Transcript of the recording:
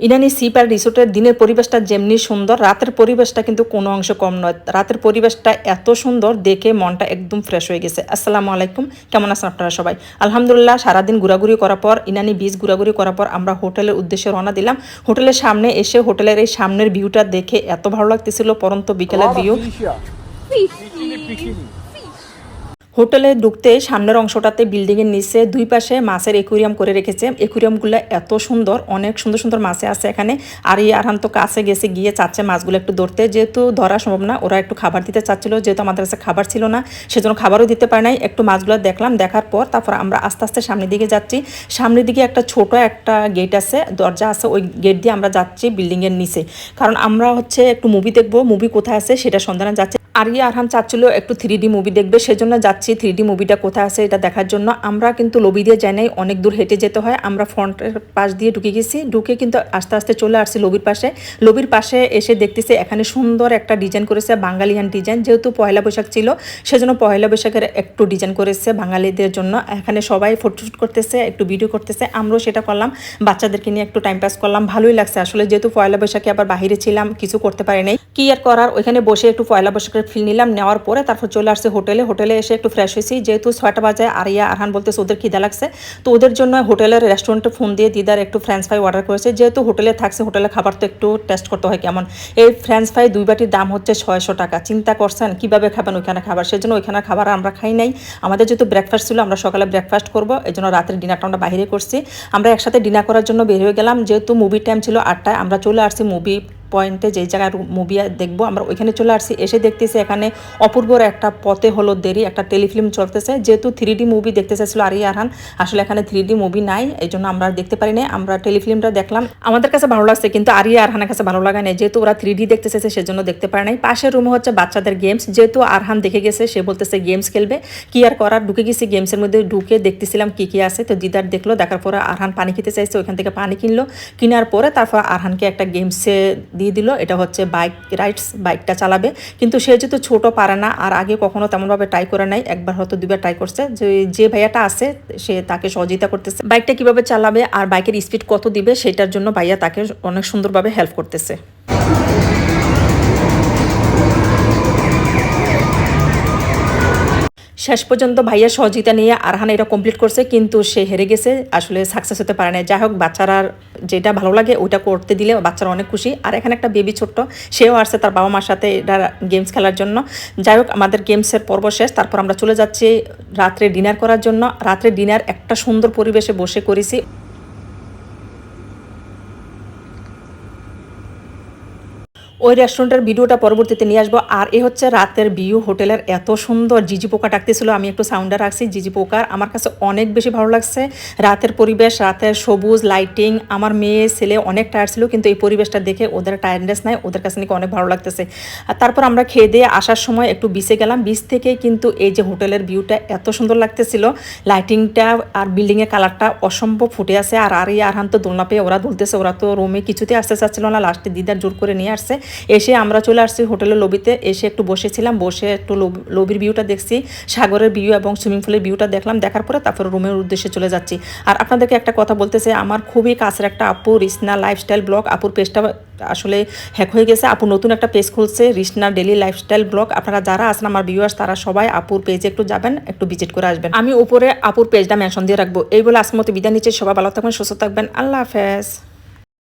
Inani sheep আর রিসোর্টের দিনের পরিবেশটা যেমনি সুন্দর রাতের পরিবেশটা কিন্তু কোনো অংশ কম নয়। রাতের পরিবেশটা এত সুন্দর দেখে মনটা একদম ফ্রেশ হয়ে গেছে। আসসালামু আলাইকুম কেমন আছেন আপনারা সবাই? আলহামদুলিল্লাহ সারাদিন ঘোরাঘুরি করার পর ইনানি বিচ ঘোরাঘুরি করার পর আমরা হোটেলের উদ্দেশ্যে রওনা দিলাম। হোটেলের সামনে এসে হোটেলের এই সামনের ভিউটা দেখে এত ভালো লাগতেছিল পরন্ত বিকেলের ভিউ হোটেলে ঢুকতে সামনের অংশটাতে বিল্ডিং এর নিচে দুই পাশে মাছের একুরিয়াম করে রেখেছে। একুরিয়ামগুলো এত সুন্দর, অনেক সুন্দর সুন্দর মাছে আছে এখানে। আর এই আরহান তো কাছে গেছে, গিয়ে চাচ্ছে মাছগুলো একটু ধরতে। যেহেতু ধরা সম্ভব না, ওরা একটু খাবার দিতে চাচ্ছিল। যেহেতু আমাদের কাছে খাবার ছিল না, সেজন্য খাবারও দিতে পারে নাই। একটু মাছগুলো দেখলাম, দেখার পর তারপর আমরা আস্তে আস্তে সামনের দিকে যাচ্ছি। সামনের দিকে একটা ছোট একটা গেট আছে, দরজা আছে। ওই গেট দিয়ে আমরা যাচ্ছি বিল্ডিং এর নিচে। কারণ আমরা হচ্ছে একটু মুভি দেখব। মুভি কোথায় আছে সেটা সন্ধানে যাচ্ছি। আরিয়া আরহাম চাচ্ছিল একটু থ্রি ডি মুভি দেখবে, সেজন্য যাচ্ছি থ্রি ডি মুভিটা কোথায় আছে এটা দেখার জন্য। আমরা কিন্তু লবি দিয়ে যাই নাই, অনেক দূর হেঁটে যেতে হয়। আমরা ফ্রন্টের পাশ দিয়ে ঢুকে গেছি, ঢুকে কিন্তু আস্তে আস্তে চলে আসছি লবির পাশে। লবির পাশে এসে দেখতেছি এখানে সুন্দর একটা ডিজাইন করেছে বাঙালিয়ান ডিজাইন যেহেতু পয়লা বৈশাখ ছিল, সেজন্য পয়লা বৈশাখের একটু ডিজাইন করেছে বাঙালিদের জন্য। এখানে সবাই ফটোশ্যুট করতেছে, একটু ভিডিও করতেছে, আমরাও সেটা করলাম। বাচ্চাদেরকে নিয়ে একটু টাইম পাস করলাম, ভালোই লাগছে। আসলে যেহেতু পয়লা বৈশাখে আবার বাহিরে ছিলাম, কিছু করতে পারি নাই। কি আর করার? ওইখানে বসে একটু পয়লা বৈশাখের ফিল নিলাম, নেওয়ার পরে তারপর চলে আসছে হোটেলে। হোটেলে এসে একটু ফ্রেশ হয়েছি। যেহেতু ছয়টা বাজে, আরিয়া, আরহান বলতেছে ওদের খিদা লাগছে। তো ওদের জন্য হোটেলের রেস্টুরেন্টে ফোন দিয়ে দিদার একটু ফ্রেঞ্চ ফ্রাই অর্ডার করেছে। যেহেতু হোটেলে থাকছে হোটেলে খাবার তো একটু টেস্ট করতে হয় কেমন। এই ফ্রেঞ্চ ফ্রাই দুই বাটির দাম হচ্ছে ছয়শো টাকা। চিন্তা করছেন, কীভাবে খাবেন ওইখানে খাবার? সেজন্য ওইখানে খাবার আমরা খাই নাই। আমাদের যেহেতু ব্রেকফাস্ট ছিল, আমরা সকালে ব্রেকফাস্ট করব। এই জন্য রাতের ডিনারটা আমরা বাইরে করছি। আমরা একসাথে ডিনার করার জন্য বের হয়ে গেলাম। যেহেতু মুভির টাইম ছিল আটটায়, আমরা চলে আসছি মুভি পয়েন্টে যেই জায়গায় মুভি দেখব, আমরা ওইখানে চলে আসছি। এসে দেখতেছি এখানে অপূর্বর একটা পথে হলো দেরি, একটা টেলিফিল্ম চলতেছে। যেহেতু থ্রি মুভি দেখতে চাইছিল আরিয়া আরহান আসলে এখানে থ্রি মুভি নাই, এই জন্য আমরা দেখতে পারি নাই। আমরা টেলিফিল্মটা দেখলাম। আমাদের কাছে ভালো লাগছে, কিন্তু আরিয়া আরহানের কাছে ভালো লাগা নেই। যেহেতু ওরা থ্রি ডি দেখতে চাইছে, সেজন্য দেখতে পারে নাই। পাশের রুমে হচ্ছে বাচ্চাদের গেমস যেহেতু আরহান দেখে গেছে, সে বলতেছে গেমস খেলবে। কি আর করার? ঢুকে গেছি গেমসের মধ্যে, ঢুকে দেখতেছিলাম কি কি আছে। তো দিদার দেখল, দেখার পরে আরহান পানি খেতে চাইছে, ওইখান থেকে পানি কিনলো। কেনার পরে তারপর আরহানকে একটা গেমসে দিয়ে দিল। এটা হচ্ছে বাইক রাইডস বাইকটা চালাবে। কিন্তু সে যেহেতু ছোট পারে না, আর আগে কখনো তেমনভাবে ট্রাই করে নাই, একবার হয়তো দুবার ট্রাই করছে। যে যে ভাইয়াটা আছে, সে তাকে সহযোগিতা করতেছে। বাইকটা কীভাবে চালাবে আর বাইকের স্পিড কত দিবে, সেটার জন্য ভাইয়া তাকে অনেক সুন্দরভাবে হেল্প করতেছে। শেষ পর্যন্ত ভাইয়া সহযোগিতা নিয়ে আরহান এটা কমপ্লিট করছে, কিন্তু সে হেরে গেছে। আসলে সাকসেস হতে পারে না যাই হোক বাচ্চারা যেটা ভালো লাগে ওইটা করতে দিলে বাচ্চারা অনেক খুশি। আর এখানে একটা বেবি ছোট্ট, সেও আসছে তার বাবা মার সাথে এটা গেমস খেলার জন্য। যাই হোক, আমাদের গেমসের পর্ব শেষ। তারপর আমরা চলে যাচ্ছি রাত্রে ডিনার করার জন্য। রাত্রে ডিনার একটা সুন্দর পরিবেশে বসে করেছি। ওই রেস্টুরেন্টের ভিডিওটা পরবর্তীতে নিয়ে আসব। আর এ হচ্ছে রাতের ভিউ হোটেলের এত সুন্দর জিজি পোকা ডাকতেছিল, আমি একটু সাউন্ডে রাখছি, জিজি পোকার। আমার কাছে অনেক বেশি ভালো লাগছে। রাতের পরিবেশ, রাতের সবুজ লাইটিং আমার মেয়ে, ছেলে অনেক টায়ার ছিল, কিন্তু এই পরিবেশটা দেখে ওদের টায়ার্ডনেস নাই, ওদের কাছে নাকি অনেক ভালো লাগতেছে। আর তারপর আমরা খেয়ে দিয়ে আসার সময় একটু বিচে গেলাম। বিচ থেকে কিন্তু এই যে হোটেলের ভিউটা এত সুন্দর লাগতেছিল লাইটিংটা আর বিল্ডিংয়ের কালারটা অসম্ভব ফুটে আছে। আর আর এই আরহান তো দোলনা পেয়ে ওরা দুলতেছে, ওরা তো রুমে কিছুতে আসতে চাচ্ছিল না লাস্টে দিদার জোর করে নিয়ে আসছে। এসে আমরা চলে আসছি হোটেলের লবিতে এসে একটু বসেছিলাম, বসে একটু লবির ভিউটা দেখছি, সাগরের ভিউ এবং সুইমিং পুলের ভিউটা দেখলাম, দেখার পরে তারপরে রুমের উদ্দেশ্যে চলে যাচ্ছি। আর আপনাদেরকে একটা কথা বলতেছে আমার খুবই কাছের একটা আপু, রিসনা লাইফস্টাইল ব্লগ আপুর পেজটা আসলে হ্যাক হয়ে গেছে। আপু নতুন একটা পেজ খুলছে, রিসনা ডেলি লাইফস্টাইল ব্লগ আপনারা যারা আছেন, আমার ভিউয়ার্স তারা সবাই আপুর পেজে একটু যাবেন, একটু ভিজিট করে আসবেন। আমি উপরে আপুর পেজটা মেনশন দিয়ে রাখব। এই বলে আজকের মতো বিদায় নিচ্ছে। সবাই ভালো থাকবেন, সুস্থ থাকবেন। আল্লাহ হাফেজ।